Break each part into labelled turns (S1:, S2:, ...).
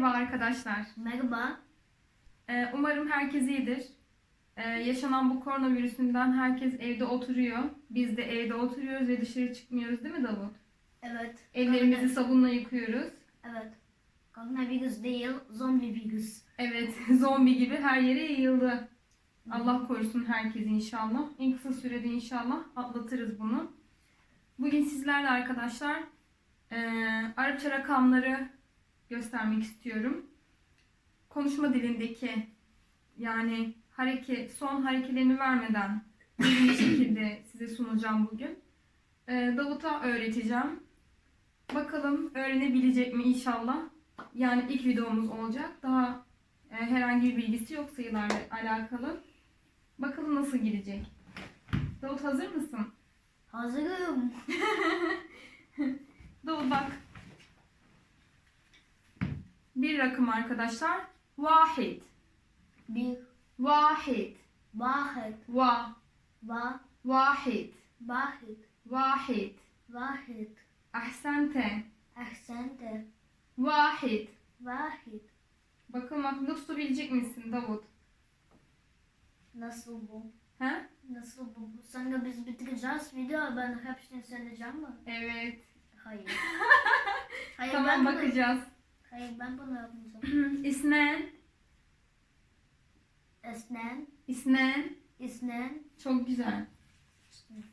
S1: Merhaba arkadaşlar.
S2: Merhaba.
S1: Ee, umarım herkes iyidir. Ee, yaşanan bu koronavirüsünden herkes evde oturuyor. Biz de evde oturuyoruz ve dışarı çıkmıyoruz değil mi Davut?
S2: Evet.
S1: Ellerimizi sabunla yıkıyoruz.
S2: Evet. Koronavirüs değil, zombi virüs.
S1: Evet, zombi gibi her yere yayıldı. Allah korusun herkesi inşallah. En kısa sürede inşallah atlatırız bunu. Bugün sizlerle arkadaşlar eee Arapça rakamları göstermek istiyorum. Konuşma dilindeki yani hareket son harekelerini vermeden bir şekilde size sunacağım bugün. Eee, Davut'a öğreteceğim. Bakalım öğrenebilecek mi inşallah. Yani ilk videomuz olacak. Daha e, herhangi bir bilgisi yok sayılarla alakalı. Bakalım nasıl girecek. Davut hazır mısın?
S2: Hazırım.
S1: Davut bak. Bir rakım arkadaşlar. Vahid.
S2: Bir,
S1: Vahid.
S2: vahid,
S1: Va.
S2: va,
S1: Vahid.
S2: vahid,
S1: Vahid.
S2: vahid.
S1: Ahsente.
S2: Ahsente,
S1: Vahid.
S2: vahid.
S1: Bakalım aklında tutabilecek misin Davut?
S2: Nasıl bu?
S1: He?
S2: Nasıl bu? Sonra biz bitireceğiz video. Ben hepsini söyleyeceğim mi?
S1: Evet.
S2: Hayır. Hayır
S1: tamam
S2: ben
S1: bakacağız.
S2: Hayır ben bunu yapmayacağım.
S1: İsnen.
S2: İsnen.
S1: İsnen.
S2: İsnen.
S1: Çok güzel.
S2: İsnen.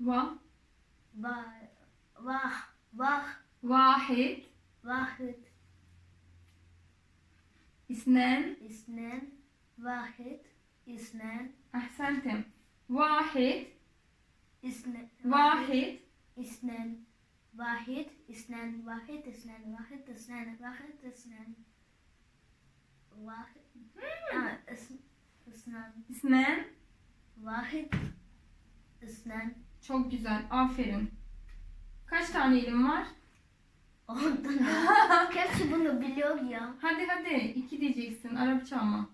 S1: Va.
S2: Va. Vah. Vah.
S1: Vahid.
S2: Vahid.
S1: İsnen.
S2: İsnen. Vahid. İsnen.
S1: Ahsentim. Vahid.
S2: İsnen.
S1: Vahid.
S2: اثنان واحد اثنان واحد اثنان واحد اثنان واحد اثنان واحد آه، اث- اثنان
S1: İsnen.
S2: واحد اثنان
S1: Çok güzel. Aferin. Kaç tane elim var?
S2: Ondan Hepsi bunu biliyor ya.
S1: Hadi hadi. iki diyeceksin. Arapça ama.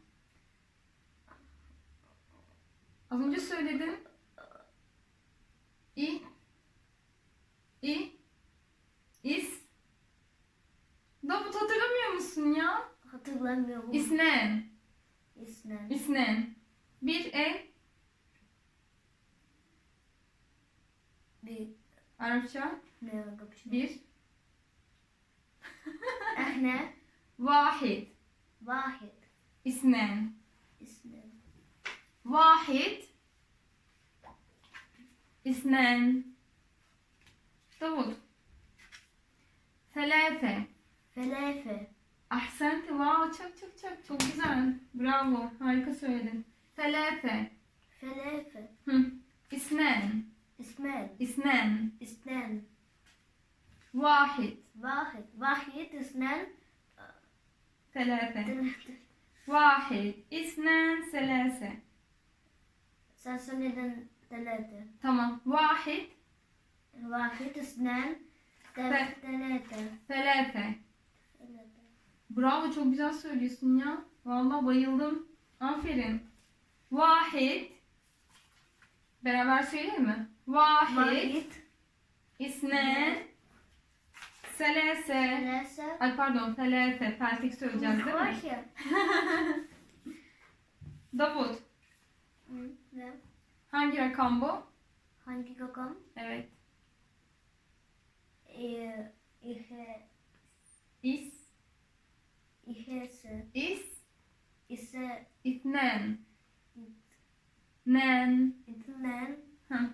S1: Az önce söyledin. İ. İ.
S2: bulamıyorum.
S1: İsnen.
S2: İsnen.
S1: İsnen. Bir e.
S2: Bir.
S1: Arapça.
S2: Ne
S1: Bir.
S2: Ehne.
S1: Vahid.
S2: Vahid.
S1: İsnen.
S2: İsnen.
S1: Vahid. İsnen. Davul. Selafe.
S2: Selafe.
S1: أحسنت واو çok çok çok çok güzel bravo harika söyledin ثلاثة
S2: Felefe.
S1: Hı. اثنان
S2: İsmen.
S1: اثنان
S2: İsnen.
S1: واحد
S2: Vahid. Vahid. İsnen.
S1: ثلاثة واحد اثنان ثلاثة
S2: Sen söyledin telete.
S1: tamam واحد
S2: Vahid. İsnen.
S1: Fe-
S2: Telete.
S1: ثلاثة Bravo çok güzel söylüyorsun ya. Vallahi bayıldım. Aferin. Vahid. Beraber söyleyelim mi? Vahid.
S2: Vahid.
S1: İsnen. Selese.
S2: Telese.
S1: Ay pardon. Selese. Peltek söyleyeceğiz değil mi? Davut.
S2: Ne?
S1: Hangi rakam bu?
S2: Hangi rakam?
S1: Evet.
S2: Ee,
S1: İs.
S2: İhese,
S1: İs.
S2: ise,
S1: İtnen. Nen.
S2: itnen,
S1: Hı.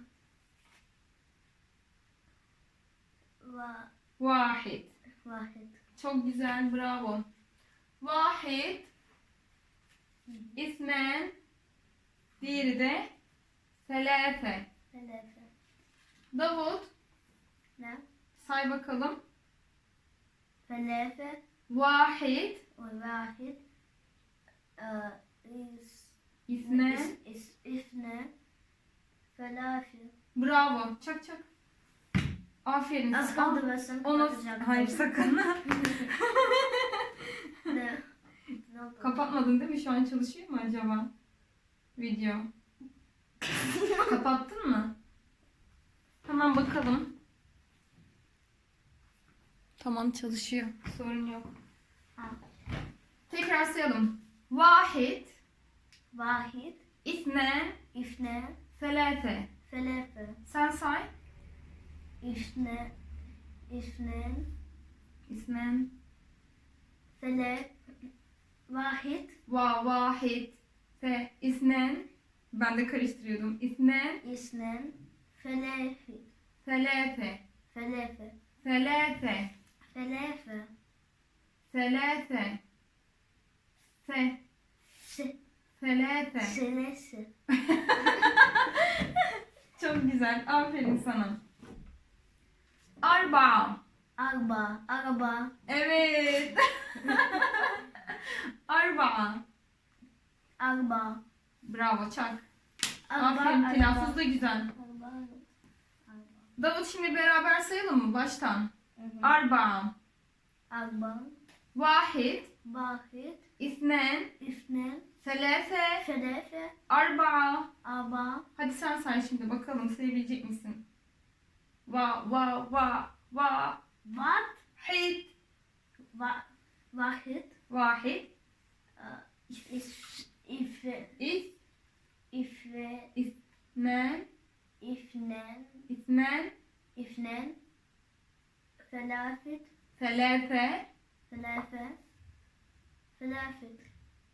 S2: va,
S1: Vahid.
S2: vahid.
S1: Çok güzel. Bravo. Vahid. İsmen. Diğeri de selase.
S2: Telefe.
S1: Davut
S2: Ne?
S1: say bakalım.
S2: Telefe.
S1: İsne.
S2: is, is, ifne. Felafi.
S1: Bravo. Çak çak. Aferin.
S2: Az kaldı ben sana
S1: Onu... Hayır sakın.
S2: ne?
S1: Kapatmadın değil mi? Şu an çalışıyor mu acaba? Video. Kapattın mı? Hemen bakalım. Tamam çalışıyor. Sorun yok. Tekrar sayalım. Vahid,
S2: Vahid,
S1: ithnen,
S2: ifne,
S1: selate.
S2: selefe,
S1: Sen say.
S2: ifne, ifnen,
S1: İsmen.
S2: selef, vahid,
S1: Va vahid. Fe isnen. Ben de karıştırıyordum. İsnen,
S2: isnen, felefi,
S1: selate.
S2: felefe,
S1: Selate.
S2: felefe,
S1: Selate. Se.
S2: se,
S1: Selate.
S2: selesi,
S1: Çok güzel. Aferin sana. Arba.
S2: arba, araba,
S1: Evet. Arba.
S2: arba,
S1: Bravo çak.
S2: araba,
S1: Aferin telaffuz da güzel.
S2: araba,
S1: Davut şimdi beraber sayalım mı baştan? Arba.
S2: arba,
S1: Vahid.
S2: vahid,
S1: İsnen.
S2: ifnen,
S1: Selase.
S2: felefe,
S1: Arba.
S2: arba,
S1: Hadi sen say şimdi bakalım sayabilecek misin? Va va va va.
S2: Vat,
S1: hid
S2: va, vahid,
S1: vahid.
S2: İs, ife,
S1: is.
S2: İfe,
S1: isnen
S2: ifnen,
S1: isnen
S2: ifnen, felafet,
S1: selase
S2: felafe, felafet.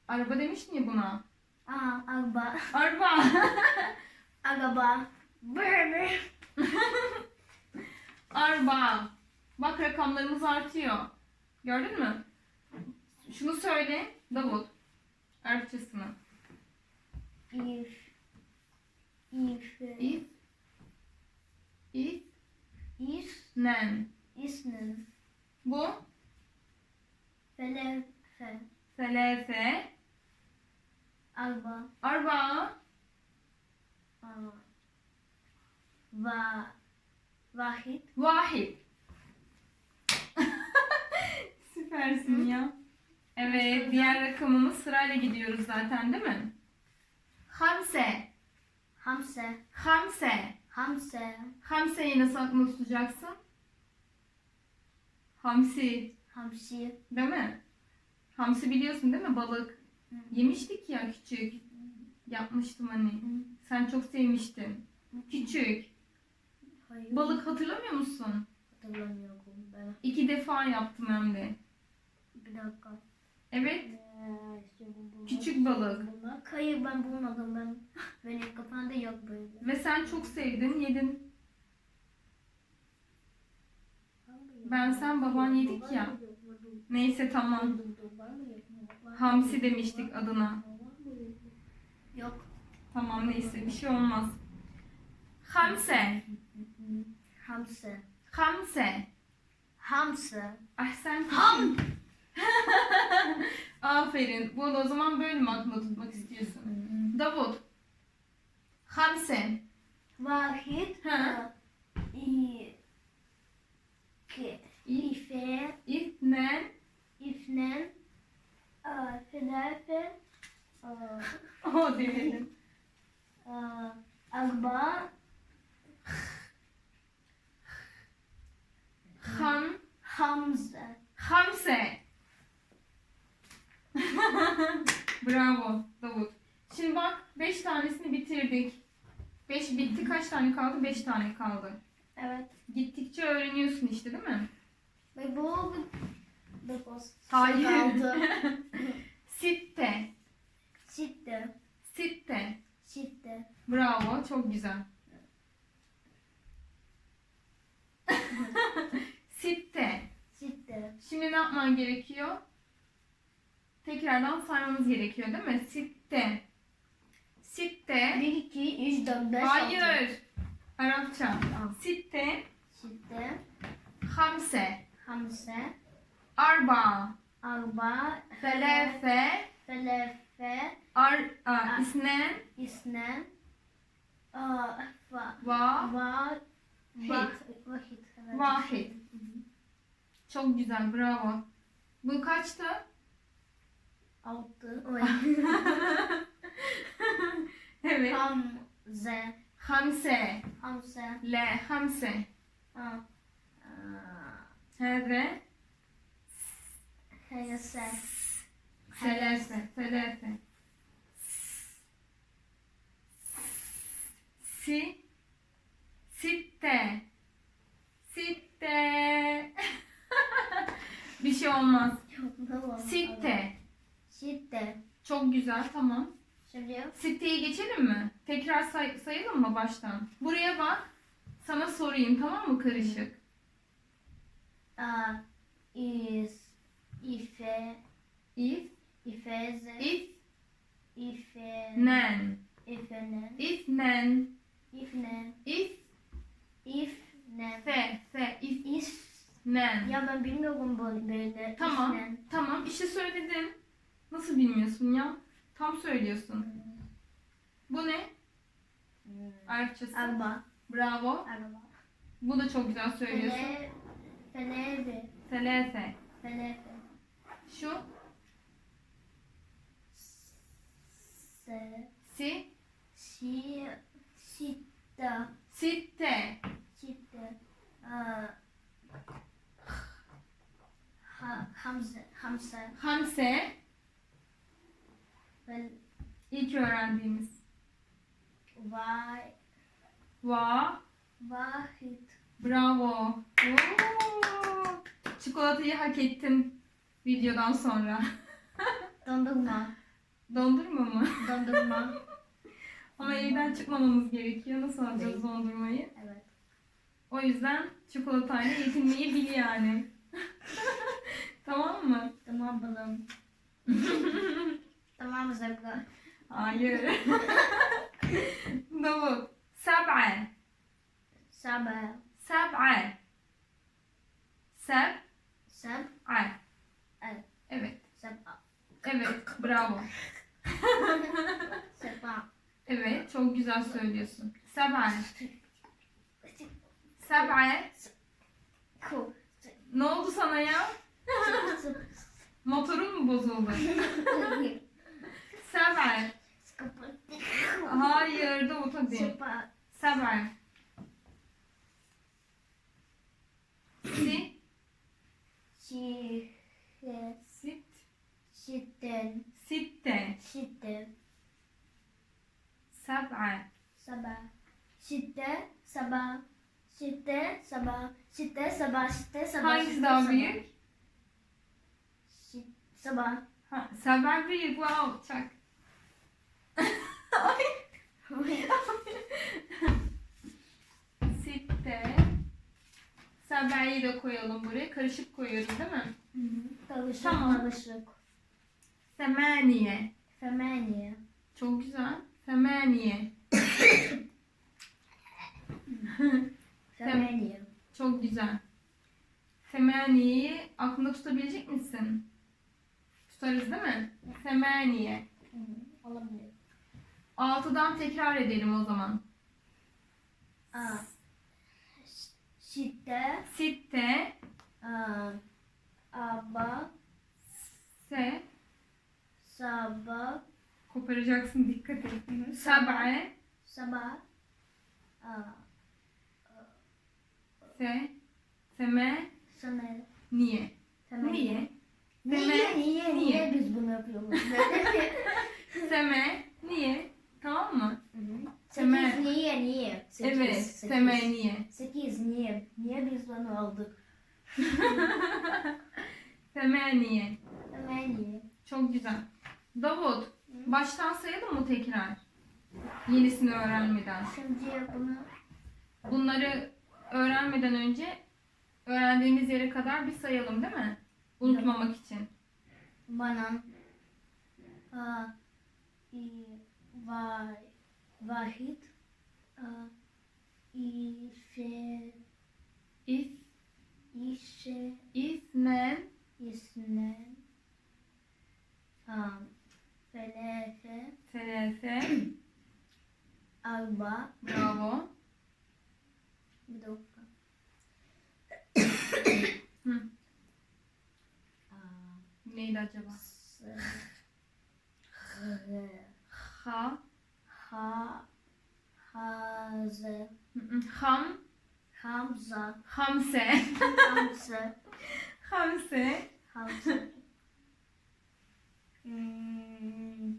S1: araba demiştin ya buna.
S2: Aa, araba,
S1: Arba.
S2: araba, böyle.
S1: Arba. Bak rakamlarımız artıyor. Gördün mü? Şunu söyle Davut. Arapçasını.
S2: if, ife,
S1: İs is
S2: is,
S1: nen.
S2: isnen,
S1: Bu
S2: felafe, araba,
S1: arba
S2: aa, va, vahid,
S1: Vahid. Süpersin ya. Evet, diğer rakamımız sırayla gidiyoruz zaten değil mi? Hamse.
S2: hamse,
S1: Hamse.
S2: hamse,
S1: Hamse'yi nasıl aklında tutacaksın? Hamsi.
S2: hamsi,
S1: Değil mi? Hamsi biliyorsun değil mi? Balık.
S2: Hı.
S1: Yemiştik ya küçük. Yapmıştım hani. Sen çok sevmiştin. Küçük.
S2: Hayır.
S1: Balık hatırlamıyor musun?
S2: Hatırlamıyorum ben.
S1: İki defa yaptım hem de.
S2: Bir dakika.
S1: Evet.
S2: Ee, işte
S1: Küçük balık.
S2: Bulmak. Hayır ben bulmadım ben. Benim kafamda yok böyle.
S1: Ve sen çok sevdin, yedin. Ben sen baban yedik ya. Neyse tamam. Hamsi demiştik adına.
S2: Yok.
S1: Tamam neyse bir şey olmaz. Hamse.
S2: Hamse.
S1: Hamse.
S2: Hamse.
S1: Ahsen.
S2: Ham.
S1: Aferin. Bunu o zaman böyle mi aklında tutmak istiyorsun? Davut. Hamse.
S2: Vahid.
S1: Ha.
S2: İ. Aa, Felafe. Aa,
S1: O demedim.
S2: Arba.
S1: Ham.
S2: Hamze.
S1: Hamse. Bravo Davut. Şimdi bak 5 tanesini bitirdik. 5 bitti. Kaç tane kaldı? 5 tane kaldı.
S2: Evet.
S1: Gittikçe öğreniyorsun işte değil mi?
S2: Ve bu Dokuz.
S1: Hayır. Sitte.
S2: Sitte.
S1: Sitte.
S2: Sitte.
S1: Bravo. Çok güzel. Sitte.
S2: Sitte.
S1: Şimdi ne yapman gerekiyor? Tekrardan saymamız gerekiyor değil mi? Sitte. Sitte.
S2: 1, 2, 3, 4, 5, 6.
S1: Hayır. Arapça. Sitte.
S2: Sitte.
S1: Hamse.
S2: Hamse.
S1: Arba.
S2: Arba.
S1: Felefe.
S2: Felefe.
S1: Ar, a, isnen.
S2: İsnen. Aa, va.
S1: Va.
S2: Va.
S1: Hit.
S2: Va. Vahit. Evet.
S1: Çok güzel. Bravo. Bu kaçtı?
S2: Altı.
S1: Evet.
S2: Hamze.
S1: Hamse.
S2: Hamse.
S1: Le. Hamse.
S2: Aa.
S1: Heve.
S2: Heyse.
S1: Selese. Selese. Si. Sitte. Sitte. Bir şey olmaz. Sitte.
S2: Sitte.
S1: Çok güzel tamam.
S2: Şimdi
S1: Sitteyi geçelim mi? Tekrar say- sayalım mı baştan? Buraya bak. Sana sorayım tamam mı karışık?
S2: A is
S1: If, if,
S2: ife
S1: nen.
S2: ifenen
S1: If, nen.
S2: ifnen
S1: If,
S2: ifnen
S1: fe, fe, if,
S2: is
S1: nen.
S2: ya ben bilmiyorum böyle böyle
S1: Tamam,
S2: ifnen.
S1: tamam. İşte söyledim. Nasıl bilmiyorsun ya? Tam söylüyorsun. Bu ne?
S2: Hmm.
S1: Arapçası.
S2: araba
S1: Bravo.
S2: araba
S1: Bu da çok güzel söylüyorsun.
S2: fene
S1: Selese.
S2: fenebe
S1: Şu,
S2: se
S1: si,
S2: si sita
S1: sitte.
S2: sita a ha hamze hamse
S1: Hamse.
S2: ve
S1: İlk öğrendiğimiz.
S2: vay.
S1: Va.
S2: vahid
S1: Bravo. Oo. Çikolatayı hak ettin videodan sonra.
S2: dondurma
S1: Dondurma mı?
S2: dondurma
S1: Ama evden çıkmamamız gerekiyor. Nasıl alacağız dondurmayı?
S2: evet
S1: O yüzden çikolatayla yetinmeyi bil yani. tamam mı?
S2: tamam balım tamam zebra
S1: Hayır. Davut. Seb'e.
S2: sabah
S1: Seb'e. Seb'e.
S2: seb el
S1: Evet.
S2: seba
S1: Evet. Bravo.
S2: seba
S1: Evet. Çok güzel söylüyorsun. Seb'e. Seb'e. Ne oldu sana ya? Motorun mu bozuldu? Seb'e. Hayır. Davut hadi.
S2: seba
S1: Seb'e. Si.
S2: si
S1: Sit.
S2: sitten
S1: Sitte.
S2: sitten
S1: Seb'e.
S2: sabah sitte sabah sitte sabah sitte sabah sitte sabah
S1: Hangisi
S2: sitte,
S1: daha büyük?
S2: Sabah
S1: Ha, Seb'e büyük. Wow. Çak. Ay. Sitte. Seb'e'yi de koyalım buraya. Karışık koyuyoruz değil mi?
S2: Karışık
S1: Tamam.
S2: karışık.
S1: Semaniye.
S2: Femeniye.
S1: Çok güzel. Semaniye.
S2: Femeniye.
S1: Çok güzel. Semaniye'yi aklında tutabilecek misin? Tutarız değil mi? Semaniye.
S2: Hı hı, Olabilir.
S1: Altıdan tekrar edelim o zaman.
S2: A. Sitte.
S1: Sitte.
S2: A. Aba.
S1: Se.
S2: Sabah.
S1: Koparacaksın dikkat et.
S2: Sabah.
S1: Seb'e.
S2: Sabah. A.
S1: Se. Seme.
S2: Sene.
S1: Niye?
S2: Femeniye.
S1: Niye?
S2: Niye,
S1: Seme.
S2: niye,
S1: Niye?
S2: niye biz bunu yapıyoruz?
S1: Seme. Niye? Tamam mı?
S2: Hı hı.
S1: Seme.
S2: Sekiz niye, niye? Sekiz,
S1: evet.
S2: sekiz.
S1: Seme niye?
S2: Sekiz niye? Niye biz bunu aldık?
S1: Seme niye?
S2: Femeniye.
S1: Çok güzel. Davut. Baştan sayalım mı tekrar? Yenisini öğrenmeden.
S2: Şimdi bunu
S1: Bunları öğrenmeden önce öğrendiğimiz yere kadar bir sayalım değil mi? Unutmamak için.
S2: bana a, i, vay, vahid a, işe,
S1: İs,
S2: işe,
S1: isnen,
S2: isne, a, felefe,
S1: selese,
S2: arba,
S1: bravo.
S2: bir dakika.
S1: Hı. Neydi acaba? Ha,
S2: ha, haze,
S1: ham,
S2: hamza,
S1: hamse,
S2: hamse,
S1: Hamse.
S2: Hamse. Hmm.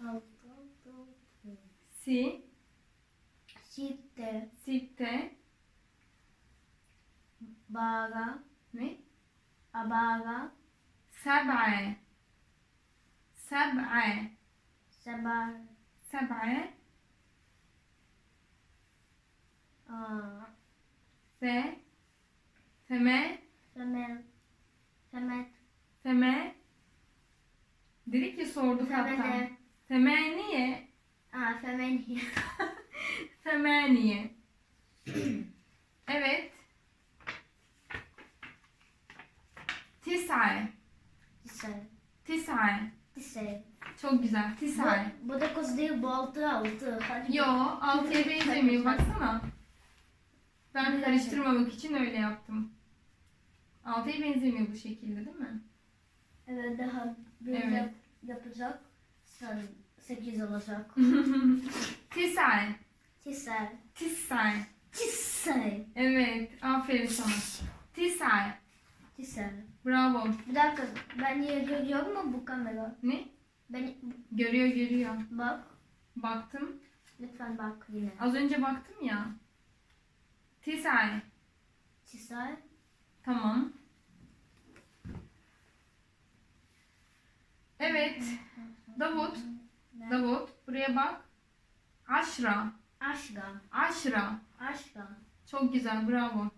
S2: Altı, altı.
S1: Si.
S2: Sitte.
S1: Sitte.
S2: Baga.
S1: Ne?
S2: Abaga.
S1: Seb'e. Seb'e.
S2: Seba.
S1: Seb'e.
S2: Aa.
S1: Se. Feme.
S2: Femet. Femet.
S1: Feme. Dedik ya sorduk hatta.
S2: Femene.
S1: Temeniye.
S2: Aa, femeni.
S1: Temeniye. evet. Tis'e.
S2: Tise.
S1: Tis'e.
S2: Tise.
S1: Çok güzel.
S2: Bu,
S1: Tis'e.
S2: bu da kız değil, bu altı altı. Hadi.
S1: Yo, altıya benzemiyor. Baksana. Ben karıştırmamak için öyle yaptım. Altıya benzemiyor bu şekilde değil mi?
S2: Evet, daha bir
S1: Evet.
S2: yap- yapacak. Sen sekiz olacak.
S1: Tis'e.
S2: Tise.
S1: Tis'e.
S2: Tise.
S1: Evet. Aferin sana. Tis'e.
S2: Tise.
S1: Bravo.
S2: Bir dakika, ben niye görüyor mu bu kamera?
S1: Ne?
S2: Ben,
S1: Görüyor görüyor.
S2: bak,
S1: Baktım.
S2: lütfen bak yine.
S1: Az önce baktım ya. Tis'e.
S2: Tise.
S1: Tamam. Evet. Davut. Davut. Buraya bak. Aşra.
S2: Aşka.
S1: Aşra.
S2: Aşka.
S1: Çok güzel. Bravo.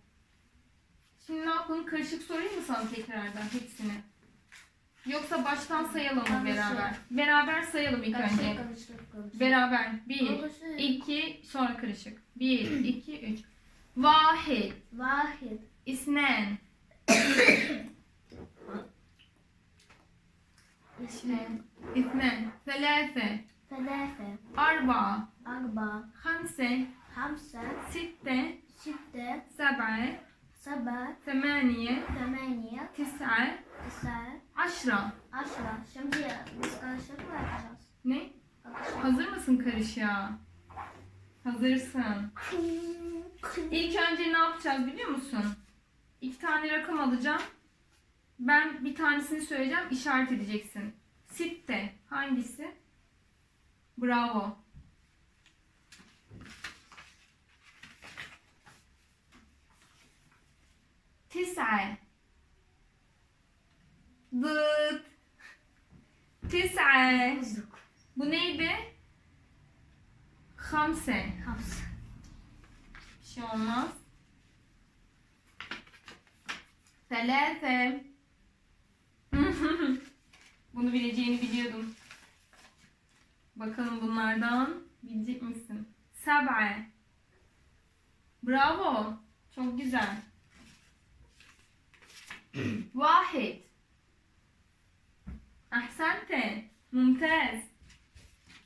S1: Şimdi ne yapalım? Karışık sorayım mı sana tekrardan hepsini? Yoksa baştan sayalım mı beraber? Beraber sayalım ilk
S2: Karışık,
S1: önce.
S2: karışık, karışık.
S1: Beraber. Bir,
S2: Karışık.
S1: iki, sonra karışık. Bir, iki, üç. Vahid.
S2: Vahid.
S1: İsnen.
S2: İsmen.
S1: İsnen. Selase.
S2: Felefe.
S1: Arba.
S2: Arba.
S1: Hamse.
S2: Hamse.
S1: Sitte.
S2: Sitte.
S1: Seb'e.
S2: Sabah.
S1: Semaniye.
S2: Temeniye.
S1: Tis'e.
S2: Tise.
S1: Aşra.
S2: Aşra. Şimdi biz karışık mı yapacağız?
S1: Ne? Hazır mısın karışığa? Hazırsın. İlk önce ne yapacağız biliyor musun? İki tane rakam alacağım. Ben bir tanesini söyleyeceğim, işaret edeceksin. Sitte. Hangisi? Bravo. Tis'e. Dıt. Tis'e. Bu neydi? Hamse.
S2: Hamse.
S1: Bir şey olmaz. Selase. Bunu bileceğini biliyordum. Bakalım bunlardan bilecek misin? Seb'e. Bravo. Çok güzel. Vahid. Ahsante. Mumtaz.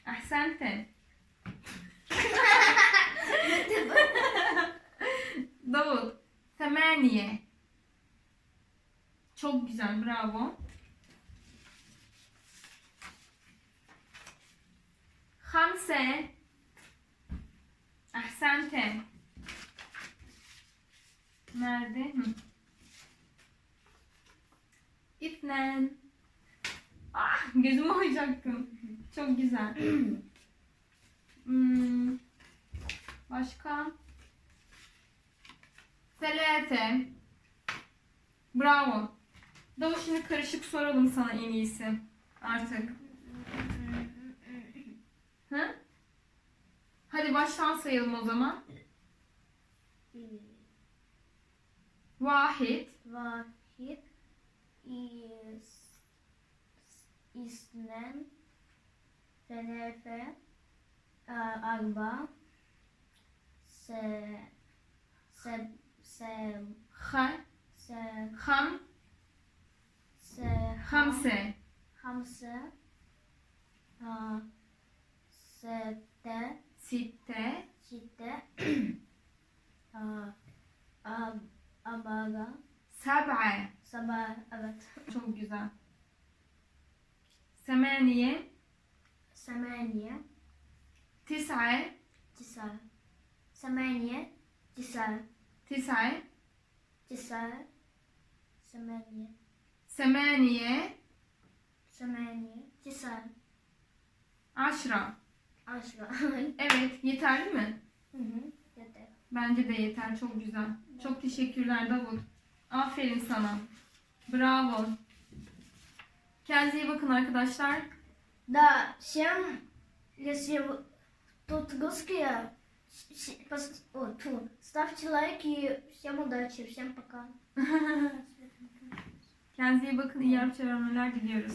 S1: Ahsante. Davut. Semaniye. Çok güzel. Bravo. Hamse. Ahsante. Nerede? Hı. İthnen. Ah, gözümü oyacaktım. Çok güzel. Hmm, başka? Selete. Bravo. Davut şimdi karışık soralım sana en iyisi. Artık. Hı? Hadi baştan sayalım o zaman. Vahid.
S2: Vahid. İs. İsnem. Felefe. e, Arba. Se. Se. Se.
S1: Ha.
S2: Se.
S1: Ham.
S2: Se.
S1: Hamse.
S2: Hamse. Aa, Sette.
S1: Sitte.
S2: Sitte. Abaga.
S1: Sab'a.
S2: Sab'a evet.
S1: Çok güzel. Semaniye.
S2: Semaniye.
S1: Tis'a.
S2: Tis'a. Semaniye. Tis'a.
S1: Tis'a.
S2: Tis'a. Semaniye.
S1: Semaniye.
S2: ثمانية تسعة
S1: عشرة
S2: Ашра.
S1: Evet yeterli mi?
S2: Hı hı. Yeter.
S1: Bence de yeter. Çok güzel. Çok teşekkürler Davut. Aferin sana. Bravo. Kendinize iyi bakın arkadaşlar.
S2: Да, всем, если вы- тут русские, с- с- пос- о, тьфу, ставьте лайки. Всем удачи, всем пока.
S1: Kendinize iyi bakın. İyi öğrenmeler diliyoruz.